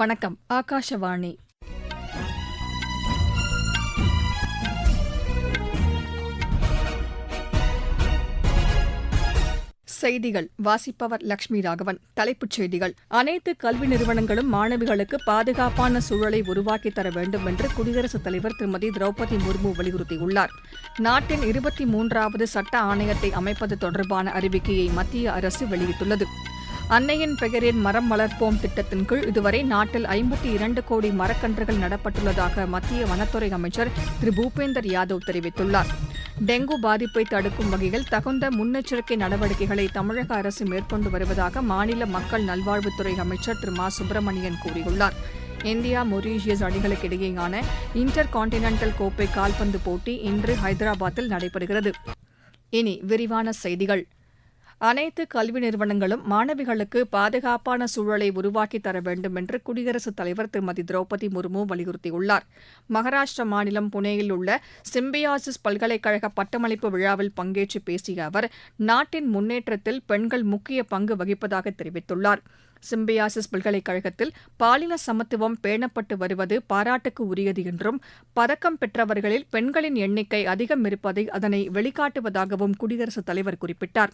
வணக்கம் ஆகாஷவாணி. செய்திகள் வாசிப்பவர் லட்சுமி ராகவன். தலைப்புச் செய்திகள் அனைத்து கல்வி நிறுவனங்களும் மாணவிகளுக்கு பாதுகாப்பான சூழலை உருவாக்கி தர வேண்டும் என்று குடியரசுத் தலைவர் திருமதி திரௌபதி முர்மு வலியுறுத்தியுள்ளார். நாட்டின் இருபத்தி மூன்றாவது சட்ட ஆணையத்தை அமைப்பது தொடர்பான அறிவிக்கையை மத்திய அரசு வெளியிட்டுள்ளது. அன்னையின் பெயரில் மரம் வளர்ப்போம் திட்டத்தின் கீழ் இதுவரை நாட்டில் ஐம்பத்தி இரண்டு கோடி மரக்கன்றுகள் நடப்பட்டுள்ளதாக மத்திய வனத்துறை அமைச்சர் திரு பூபேந்தர் யாதவ் தெரிவித்துள்ளார். டெங்கு பாதிப்பை தடுக்கும் வகையில் தகுந்த முன்னெச்சரிக்கை நடவடிக்கைகளை தமிழக அரசு மேற்கொண்டு வருவதாக மாநில மக்கள் நல்வாழ்வுத்துறை அமைச்சர் திரு மா. சுப்பிரமணியன் கூறியுள்ளார். இந்தியா மொரீஷியஸ் அணிகளுக்கு இடையேயான இன்டர் காண்டினென்டல் கோப்பை கால்பந்து போட்டி இன்று ஹைதராபாத்தில் நடைபெறுகிறது. இனி விரிவான செய்திகள். அனைத்து கல்வி நிறுவனங்களும் மாணவிகளுக்கு பாதுகாப்பான சூழலை உருவாக்கித் தர வேண்டும் என்று குடியரசுத் தலைவர் திருமதி திரௌபதி முர்மு வலியுறுத்தியுள்ளார். மகாராஷ்டிர மாநிலம் புனேயில் உள்ள சிம்பியாசிஸ் பல்கலைக்கழக பட்டமளிப்பு விழாவில் பங்கேற்று பேசிய அவர் நாட்டின் முன்னேற்றத்தில் பெண்கள் முக்கிய பங்கு வகிப்பதாக தெரிவித்துள்ளார். சிம்பியாசிஸ் பல்கலைக்கழகத்தில் பாலின சமத்துவம் பேணப்பட்டு வருவது பாராட்டுக்கு உரியது என்றும் பதக்கம் பெற்றவர்களில் பெண்களின் எண்ணிக்கை அதிகம் இருப்பதை அதனை வெளிக்காட்டுவதாகவும் குடியரசுத் தலைவர் குறிப்பிட்டார்.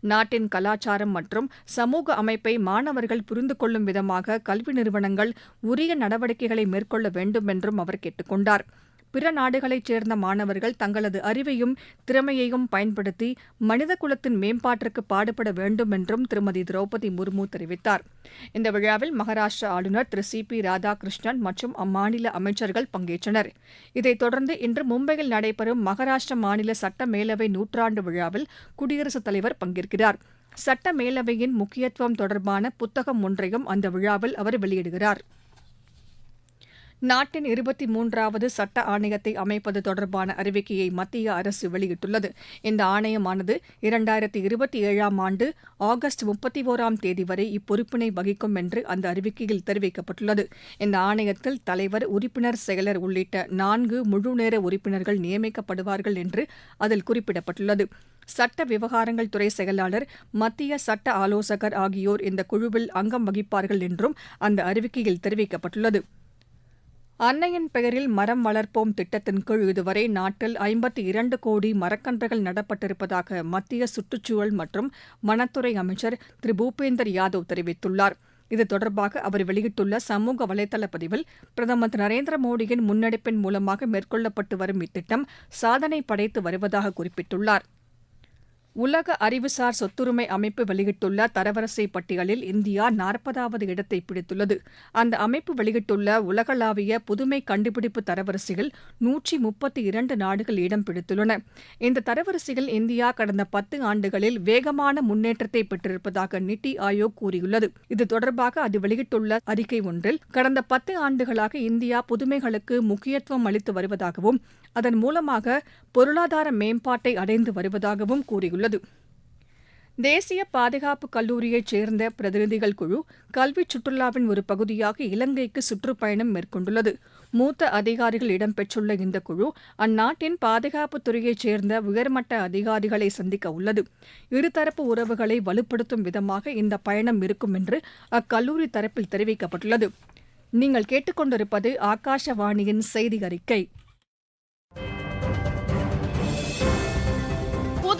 நாட்டின் கலாச்சாரம் மற்றும் சமூக அமைப்பை மாணவர்கள் புரிந்து கொள்ளும் விதமாக கல்வி நிறுவனங்கள் உரிய நடவடிக்கைகளை மேற்கொள்ள வேண்டும் என்றும் அவர் கேட்டுக் கொண்டாா் பிற நாடுகளைச் சேர்ந்த மாணவர்கள் தங்களது அறிவையும் திறமையையும் பயன்படுத்தி மனித குலத்தின் மேம்பாட்டிற்கு பாடுபட வேண்டும் என்றும் திருமதி திரௌபதி முர்மு தெரிவித்தார். இந்த விழாவில் மகாராஷ்டிர ஆளுநர் திரு சி பி ராதாகிருஷ்ணன் மற்றும் அம்மாநில அமைச்சர்கள் பங்கேற்றனர். இதைத் தொடர்ந்து இன்று மும்பையில் நடைபெறும் மகாராஷ்டிர மாநில சட்ட மேலவை நூற்றாண்டு விழாவில் குடியரசுத் தலைவர் பங்கேற்கிறார். சட்ட மேலவையின் முக்கியத்துவம் தொடர்பான புத்தகம் ஒன்றையும் அந்த விழாவில் அவர் வெளியிடுகிறார். நாட்டின் இருபத்தி மூன்றாவது சட்ட ஆணையத்தை அமைப்பது தொடர்பான அறிவிக்கையை மத்திய அரசு வெளியிட்டுள்ளது. இந்த ஆணையமானது இரண்டாயிரத்தி இருபத்தி ஏழாம் ஆண்டு ஆகஸ்ட் முப்பத்தி ஒராம் தேதி வரை இப்பொறுப்பினை வகிக்கும் என்று அந்த அறிவிக்கையில் தெரிவிக்கப்பட்டுள்ளது. இந்த ஆணையத்தில் தலைவர் உறுப்பினர் செயலர் உள்ளிட்ட நான்கு முழுநேர உறுப்பினர்கள் நியமிக்கப்படுவார்கள் என்று அதில் குறிப்பிடப்பட்டுள்ளது. சட்ட விவகாரங்கள் துறை செயலாளர் மத்திய சட்ட ஆலோசகர் ஆகியோர் இந்த குழுவில் அங்கம் வகிப்பார்கள் என்றும் அந்த அறிவிக்கையில் தெரிவிக்கப்பட்டுள்ளது. அன்னையின் பெயரில் மரம் வளர்ப்போம் திட்டத்தின் கீழ் இதுவரை நாட்டில் ஐம்பத்தி இரண்டு கோடி மரக்கன்றுகள் நடப்பட்டிருப்பதாக மத்திய சுற்றுச்சூழல் மற்றும் வனத்துறை அமைச்சர் திரு. பூபேந்தர் யாதவ் தெரிவித்துள்ளார். இது தொடர்பாக அவர் வெளியிட்டுள்ள சமூக வலைதள பதிவில் பிரதமர் திரு நரேந்திர மோடியின் முன்னெடுப்பின் மூலமாக மேற்கொள்ளப்பட்டு வரும் இத்திட்டம் சாதனை படைத்து வருவதாக குறிப்பிட்டுள்ளார். உலக அறிவுசார் சொத்துரிமை அமைப்பு வெளியிட்டுள்ள தரவரிசை பட்டியலில் இந்தியா நாற்பதாவது இடத்தை பிடித்துள்ளது. அந்த அமைப்பு வெளியிட்டுள்ள உலகளாவிய புதுமை கண்டுபிடிப்பு தரவரிசையில் நூற்றி முப்பத்தி இரண்டு நாடுகள் இடம் பிடித்துள்ளன. இந்த தரவரிசையில் இந்தியா கடந்த பத்து ஆண்டுகளில் வேகமான முன்னேற்றத்தை பெற்றிருப்பதாக நித்தி ஆயோக் கூறியுள்ளது. இது தொடர்பாக அது வெளியிட்டுள்ள அறிக்கை ஒன்றில் கடந்த பத்து ஆண்டுகளாக இந்தியா புதுமைகளுக்கு முக்கியத்துவம் அளித்து வருவதாகவும் அதன் மூலமாக பொருளாதார மேம்பாட்டை அடைந்து வருவதாகவும் கூறியுள்ளது. தேசிய பாதுகாப்பு கல்லூரியைச் சேர்ந்த பிரதிநிதிகள் குழு கல்வி சுற்றுலாவின் ஒரு பகுதியாக இலங்கைக்கு சுற்றுப்பயணம் மேற்கொண்டுள்ளது. மூத்த அதிகாரிகள் இடம்பெற்றுள்ள இந்த குழு அந்நாட்டின் பாதுகாப்புத் துறையைச் சேர்ந்த உயர்மட்ட அதிகாரிகளை சந்திக்க உள்ளது. இருதரப்பு உறவுகளை வலுப்படுத்தும் விதமாக இந்த பயணம் இருக்கும் என்று அக்கல்லூரி தரப்பில் தெரிவிக்கப்பட்டுள்ளது. நீங்கள் கேட்டுக்கொண்டிருப்பது ஆகாஷவாணியின் செய்தி அறிக்கை.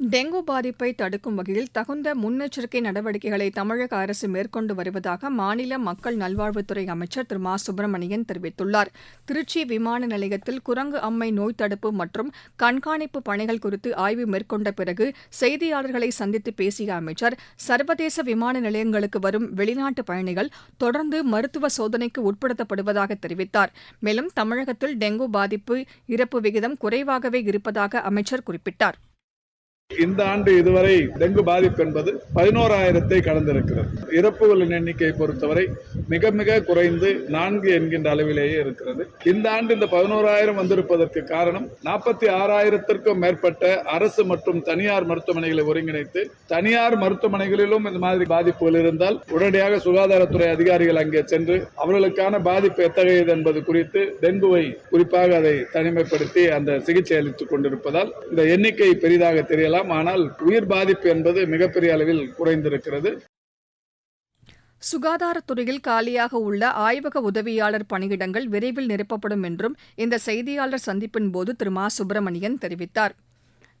டெங்கு பாதிப்பை தடுக்கும் வகையில் தகுந்த முன்னெச்சரிக்கை நடவடிக்கைகளை தமிழக அரசு மேற்கொண்டு வருவதாக மாநில மக்கள் நல்வாழ்வுத்துறை அமைச்சர் திரு மா. சுப்பிரமணியன் தெரிவித்துள்ளார். திருச்சி விமான நிலையத்தில் குரங்கு அம்மை நோய் தடுப்பு மற்றும் கண்காணிப்பு பணிகள் குறித்து ஆய்வு மேற்கொண்ட பிறகு செய்தியாளர்களை சந்தித்து பேசிய அமைச்சர் சர்வதேச விமான நிலையங்களுக்கு வரும் வெளிநாட்டு பயணிகள் தொடர்ந்து மருத்துவ சோதனைக்கு உட்படுத்தப்படுவதாக தெரிவித்தார். மேலும் தமிழகத்தில் டெங்கு பாதிப்பு இறப்பு விகிதம் குறைவாகவே இருப்பதாக அமைச்சர் குறிப்பிட்டார். இந்த ஆண்டு இதுவரை டெங்கு பாதிப்பு என்பது பதினோராயிரத்தை கடந்திருக்கிறது. இறப்புகளின் எண்ணிக்கையை பொறுத்தவரை மிக மிக குறைந்து நான்கு என்கின்ற அளவிலேயே இருக்கிறது. இந்த ஆண்டு இந்த பதினோராயிரம் வந்திருப்பதற்கு காரணம் நாற்பத்தி ஆறாயிரத்திற்கும் மேற்பட்ட அரசு மற்றும் தனியார் மருத்துவமனைகளை ஒருங்கிணைத்து தனியார் மருத்துவமனைகளிலும் இந்த மாதிரி பாதிப்புகள் இருந்தால் உடனடியாக சுகாதாரத்துறை அதிகாரிகள் அங்கே சென்று அவர்களுக்கான பாதிப்பு எத்தகையது என்பது குறித்து டெங்குவை குறிப்பாக அதை தனிமைப்படுத்தி அந்த சிகிச்சை அளித்துக் கொண்டிருப்பதால் இந்த எண்ணிக்கை பெரிதாக தெரியலாம். ஆனால் உயிர் பாதிப்பு என்பது மிகப்பெரிய அளவில் குறைந்திருக்கிறது. சுகாதாரத்துறையில் காலியாக உள்ள ஆய்வக உதவியாளர் பணியிடங்கள் விரைவில் நிரப்பப்படும் என்றும் இந்த செய்தியாளர் சந்திப்பின் போது திரு. மா. சுப்பிரமணியன் தெரிவித்தார்.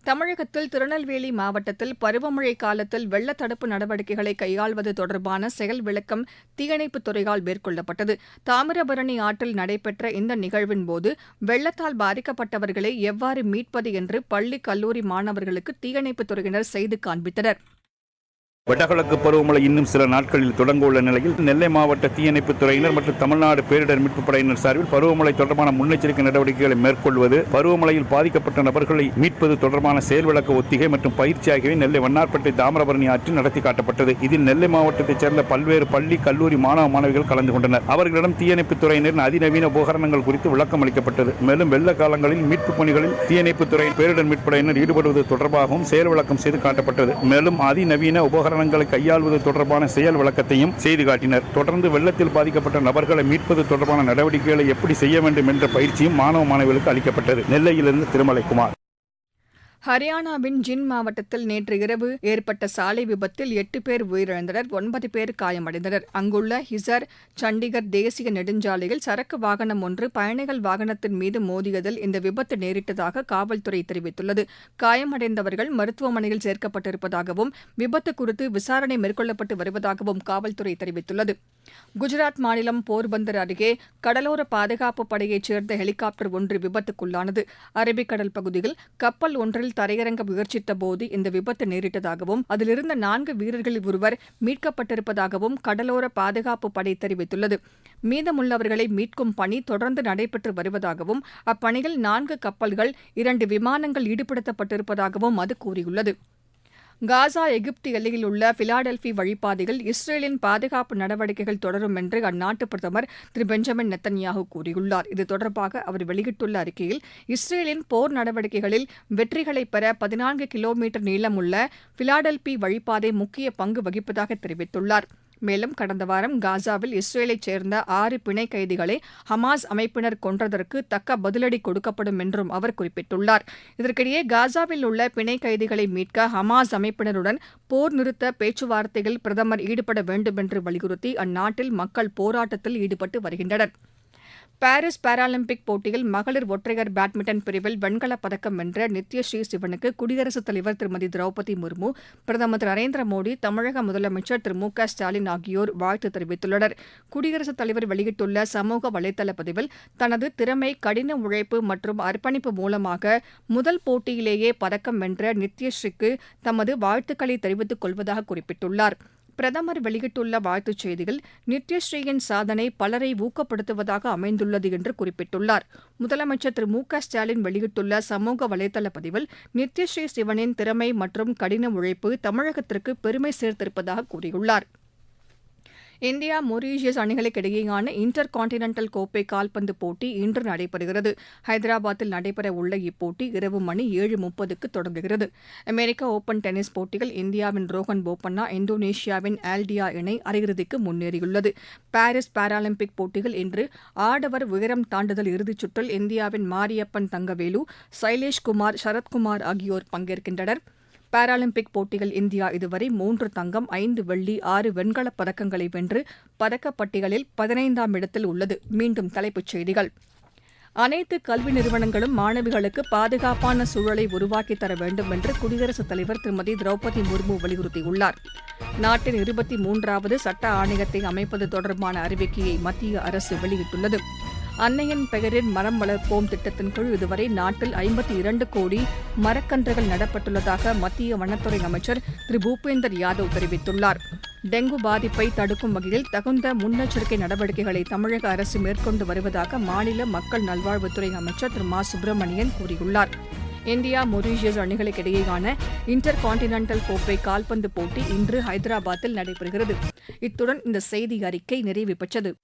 தமிழகத்தில் திருநெல்வேலி மாவட்டத்தில் பருவமழை காலத்தில் வெள்ள தடுப்பு நடவடிக்கைகளை கையாள்வது தொடர்பான செயல் விளக்கம் தீயணைப்புத் துறையால் மேற்கொள்ளப்பட்டது. தாமிரபரணி ஆற்றில் நடைபெற்ற இந்த நிகழ்வின்போது வெள்ளத்தால் பாதிக்கப்பட்டவர்களை எவ்வாறு மீட்பது என்று பள்ளி கல்லூரி மாணவர்களுக்கு தீயணைப்புத் துறையினர் செய்து காண்பித்தனர். வடகிழக்கு பருவமழை இன்னும் சில நாட்களில் தொடங்க உள்ள நிலையில் நெல்லை மாவட்ட தீயணைப்புத் துறையினர் மற்றும் தமிழ்நாடு பேரிடர் மீட்புப் படையினர் சார்பில் பருவமழை தொடர்பான முன்னெச்சரிக்கை நடவடிக்கைகளை மேற்கொள்வது பருவமழையில் பாதிக்கப்பட்ட நபர்களை மீட்பது தொடர்பான செயல் விளக்க ஒத்திகை மற்றும் பயிற்சி ஆகியவை நெல்லை வண்ணார்பேட்டை தாமிரபரணி ஆற்றில் நடத்தி காட்டப்பட்டது. இதில் நெல்லை மாவட்டத்தைச் சேர்ந்த பல்வேறு பள்ளி கல்லூரி மாணவ மாணவிகள் கலந்து கொண்டனர். அவர்களிடம் தீயணைப்புத் துறையினரின் அதிநவீன உபகரணங்கள் குறித்து விளக்கம் அளிக்கப்பட்டது. மேலும் வெள்ள காலங்களில் மீட்புப் பணிகளில் தீயணைப்புத் துறை பேரிடர் மீட்புப் படையினர் ஈடுபடுவது தொடர்பாகவும் செயல் விளக்கம் செய்து காட்டப்பட்டது. மேலும் அதிநவீன உபகரணங்களை கையாள்வது தொடர்பான செயல் விளக்கத்தையும் செய்து காட்டினர். தொடர்ந்து வெள்ளத்தில் பாதிக்கப்பட்ட நபர்களை மீட்பது தொடர்பான நடவடிக்கைகளை எப்படி செய்ய வேண்டும் என்ற பயிற்சியும் மாணவ மாணவிகளுக்கு அளிக்கப்பட்டது. நெல்லையிலிருந்து திருமலைக்குமார். ஹரியானாவின் ஜின் மாவட்டத்தில் நேற்று இரவு ஏற்பட்ட சாலை விபத்தில் எட்டு பேர் உயிரிழந்தனர் ஒன்பது பேர் காயமடைந்தனர். அங்குள்ள ஹிசர் சண்டிகர் தேசிய நெடுஞ்சாலையில் சரக்கு வாகனம் ஒன்று பயணிகள் வாகனத்தின் மீது மோதியதில் இந்த விபத்து நேரிட்டதாக காவல்துறை தெரிவித்துள்ளது. காயமடைந்தவர்கள் மருத்துவமனையில் சேர்க்கப்பட்டிருப்பதாகவும் விபத்து குறித்து விசாரணை மேற்கொள்ளப்பட்டு வருவதாகவும் காவல்துறை தெரிவித்துள்ளது. குஜராத் மாநிலம் போர்பந்தர் அருகே கடலோர பாதுகாப்பு படையைச் சேர்ந்த ஹெலிகாப்டர் ஒன்று விபத்துக்குள்ளானது. அரபிக்கடல் பகுதியில் கப்பல் ஒன்றில் தரையிறங்க முயற்சித்தபோது இந்த விபத்து நேரிட்டதாகவும் அதிலிருந்த நான்கு வீரர்களில் ஒருவர் மீட்கப்பட்டிருப்பதாகவும் கடலோர பாதுகாப்பு படை தெரிவித்துள்ளது. மீதமுள்ளவர்களை மீட்கும் பணி தொடர்ந்து நடைபெற்று வருவதாகவும் அப்பணியில் நான்கு கப்பல்கள் இரண்டு விமானங்கள் ஈடுபடுத்தப்பட்டிருப்பதாகவும் அது கூறியுள்ளது. காசா எகிப்து எல்லையில் உள்ள பிலாடெல்பி வழிப்பாதையில் இஸ்ரேலின் பாதுகாப்பு நடவடிக்கைகள் தொடரும் என்று அந்நாட்டு பிரதமர் திரு பெஞ்சமின் நெத்தன்யாகு கூறியுள்ளார். இது தொடர்பாக அவர் வெளியிட்டுள்ள அறிக்கையில் இஸ்ரேலின் போர் நடவடிக்கைகளில் வெற்றிகளை பெற பதினான்கு கிலோமீட்டர் நீளமுள்ள பிலாடெல்பி வழிப்பாதை முக்கிய பங்கு வகிப்பதாக தெரிவித்துள்ளார். மேலும் கடந்த வாரம் காசாவில் இஸ்ரேலைச் சேர்ந்த ஆறு பிணை கைதிகளை ஹமாஸ் அமைப்பினர் கொன்றதற்கு தக்க பதிலடி கொடுக்கப்படும் என்றும் அவர் குறிப்பிட்டுள்ளார். இதற்கிடையே காசாவில் உள்ள பிணை கைதிகளை மீட்க ஹமாஸ் அமைப்பினருடன் போர் நிறுத்த பேச்சுவார்த்தையில் பிரதமர் ஈடுபட வேண்டும் என்று வலியுறுத்தி அந்நாட்டில் மக்கள் போராட்டத்தில் ஈடுபட்டு வருகின்றனர். பாரிஸ் பாராலிம்பிக் போட்டியில் மகளிர் ஒற்றையர் பேட்மிண்டன் பிரிவில் வெண்கலப் பதக்கம் வென்ற நித்யஸ்ரீ சிவனுக்கு குடியரசுத் தலைவர் திருமதி திரௌபதி முர்மு பிரதமர் திரு நரேந்திர மோடி தமிழக முதலமைச்சர் திரு மு க ஸ்டாலின் ஆகியோர் வாழ்த்து தெரிவித்துள்ளனர். குடியரசுத் தலைவர் வெளியிட்டுள்ள சமூக வலைதள பதிவில் தனது திறமை கடின உழைப்பு மற்றும் அர்ப்பணிப்பு மூலமாக முதல் போட்டியிலேயே பதக்கம் வென்ற நித்யஸ்ரீக்கு தமது வாழ்த்துக்களை தெரிவித்துக் கொள்வதாக குறிப்பிட்டுள்ளார். பிரதமர் வெளியிட்டுள்ள வாழ்த்துச் செய்தியில் நித்யஸ்ரீயின் சாதனை பலரை ஊக்கப்படுத்துவதாக அமைந்துள்ளது என்று குறிப்பிட்டுள்ளார். முதலமைச்சர் திரு மு க ஸ்டாலின் வெளியிட்டுள்ள சமூக வலைதள பதிவில் நித்யஸ்ரீ சிவனின் திறமை மற்றும் கடின உழைப்பு தமிழகத்திற்கு பெருமை சேர்த்திருப்பதாக கூறியுள்ளார். இந்தியா மொரீஷியஸ் அணிகளுக்கு இடையேயான இன்டர் காண்டினென்டல் கோப்பை கால்பந்து போட்டி இன்று நடைபெறுகிறது. ஹைதராபாத்தில் நடைபெறவுள்ள இப்போட்டி இரவு மணி ஏழு முப்பதுக்கு தொடங்குகிறது. அமெரிக்க ஓபன் டென்னிஸ் போட்டியில் இந்தியாவின் ரோஹன் போபண்ணா இந்தோனேஷியாவின் ஆல்டியா இணை அரையிறுதிக்கு முன்னேறியுள்ளது. பாரிஸ் பாராலிம்பிக் போட்டியில் இன்று ஆடவர் உயரம் தாண்டுதல் இறுதிச் சுற்றில் இந்தியாவின் மாரியப்பன் தங்கவேலு சைலேஷ்குமார் சரத்குமார் ஆகியோர் பங்கேற்கின்றனர். பாராலிம்பிக் போட்டியில் இந்தியா இதுவரை மூன்று தங்கம் ஐந்து வெள்ளி ஆறு வெண்கலப் பதக்கங்களை வென்று பதக்கப்பட்டியலில் பதினைந்தாம் இடத்தில் உள்ளது. மீண்டும் தலைப்புச் செய்திகள். அனைத்து கல்வி நிறுவனங்களும் மாணவிகளுக்கு பாதுகாப்பான சூழலை உருவாக்கித் தர வேண்டும் என்று குடியரசுத் தலைவர் திருமதி திரௌபதி முர்மு வலியுறுத்தியுள்ளார். நாட்டின் இருபத்தி மூன்றாவது சட்ட ஆணையத்தை அமைப்பது தொடர்பான அறிவிக்கையை மத்திய அரசு வெளியிட்டுள்ளது. அன்னையின் பெயரில் மரம் வளர்ப்போம் திட்டத்தின் கீழ் இதுவரை நாட்டில் ஐம்பத்தி இரண்டு கோடி மரக்கன்றுகள் நடப்பட்டுள்ளதாக மத்திய வனத்துறை அமைச்சர் திரு பூபேந்தர் யாதவ் தெரிவித்துள்ளார். டெங்கு பாதிப்பை தடுக்கும் வகையில் தகுந்த முன்னெச்சரிக்கை நடவடிக்கைகளை தமிழக அரசு மேற்கொண்டு வருவதாக மாநில மக்கள் நல்வாழ்வுத்துறை அமைச்சர் திரு மா. சுப்பிரமணியன் கூறியுள்ளார். இந்தியா மொரீஷியஸ் அணிகளுக்கு இடையேயான இன்டர் காண்டினென்டல் கோப்பை கால்பந்து போட்டி இன்று ஹைதராபாத்தில் நடைபெறுகிறது. இத்துடன் இந்த செய்தி அறிக்கை நிறைவு பெற்றது.